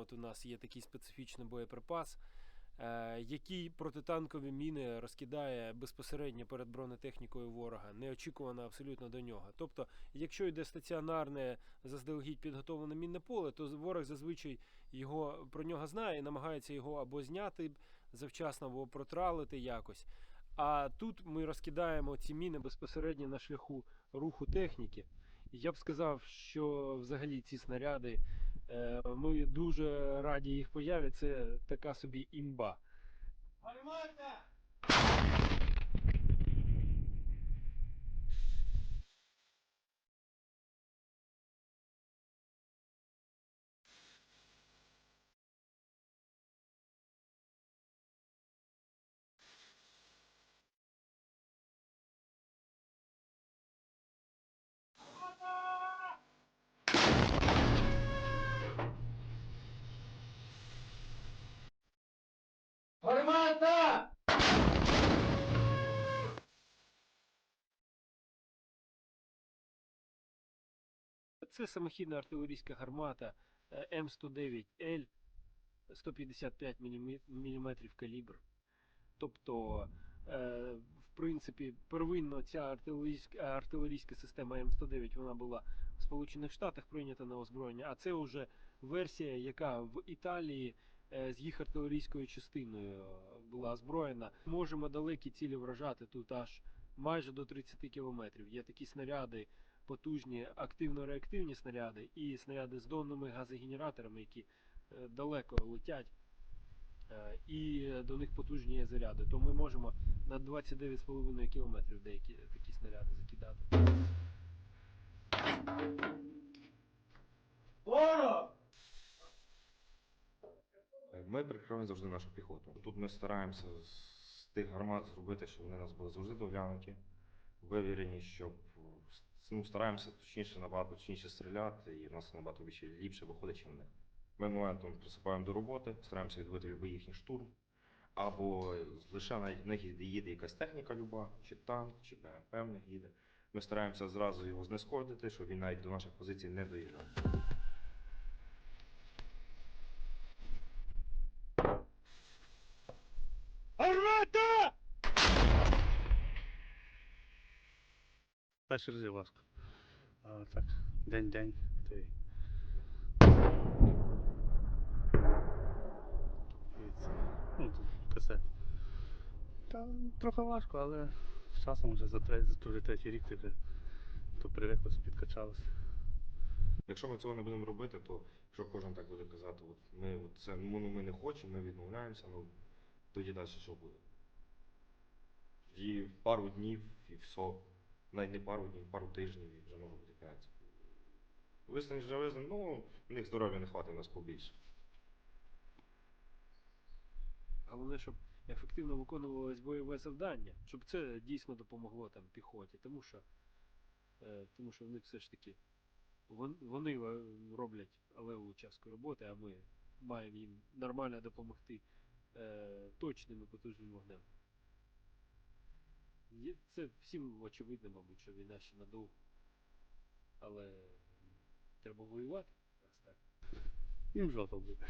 От у нас є такий специфічний боєприпас, е, який протитанкові міни розкидає безпосередньо перед бронетехнікою ворога, неочікувано абсолютно до нього. Тобто, якщо йде стаціонарне заздалегідь підготовлене мінне поле, то ворог зазвичай його про нього знає і намагається його або зняти завчасно, або протралити якось. А тут ми розкидаємо ці міни безпосередньо на шляху руху техніки. Я б сказав, що взагалі ці снаряди Ми дуже раді їх появі. Це така собі імба. Це самохідна артилерійська гармата е, М109Л 155 мм калібр. Тобто, е, в принципі, первинно ця артилерійська, артилерійська система М109 вона була в Сполучених Штатах прийнята на озброєння, а це вже версія, яка в Італії е, з їх артилерійською частиною е, була озброєна. Можемо далекі цілі вражати тут аж майже до 30 кілометрів. Є такі снаряди, потужні активно-реактивні снаряди і снаряди з донними газогенераторами, які е, далеко летять. Е, І до них потужні є заряди. То ми можемо на 29,5 кілометрів деякі такі снаряди закидати. Ми прикриваємо завжди нашу піхоту. Тут ми стараємося з тих гармат зробити, щоб вони у нас були завжди доглянуті, вивірені, щоб ну, стараємося точніше набагато точніше стріляти, і в нас набагато ліпше виходить, ніж в них. Ми моментом приступаємо до роботи, стараємося відбити любий їхній штурм. Або лише на них їде якась техніка люба, чи танк, чи них їде. Ми стараємося зразу його знешкодити, щоб він навіть до наших позицій не доїжджав. Гармата! Перший рази важко. А так, день-день. То й... Це, ну, касет. Та трохи важко, але з часом вже за, третій, за вже третій рік ти вже то привиклося, підкачалося. Якщо ми цього не будемо робити, то якщо кожен так буде казати, от ми от це ну, ну, ми не хочемо, ми відмовляємося, ну тоді далі що буде? І пару днів і все. Навіть не пару днів, пару тижнів і вже може бути кінець. Визнань вже визнань, ну, в них здоров'я не хватить, у нас побільше. Головне, щоб ефективно виконувалось бойове завдання, щоб це дійсно допомогло там піхоті. Тому що, е, тому що в все ж таки вон- вони е, роблять леву частку роботи, а ми маємо їм нормально допомогти е, точним і потужним вогнем. Це всім очевидно, мабуть, що війна ще надовго. Але треба воювати. Раз так. Їм жопа буде.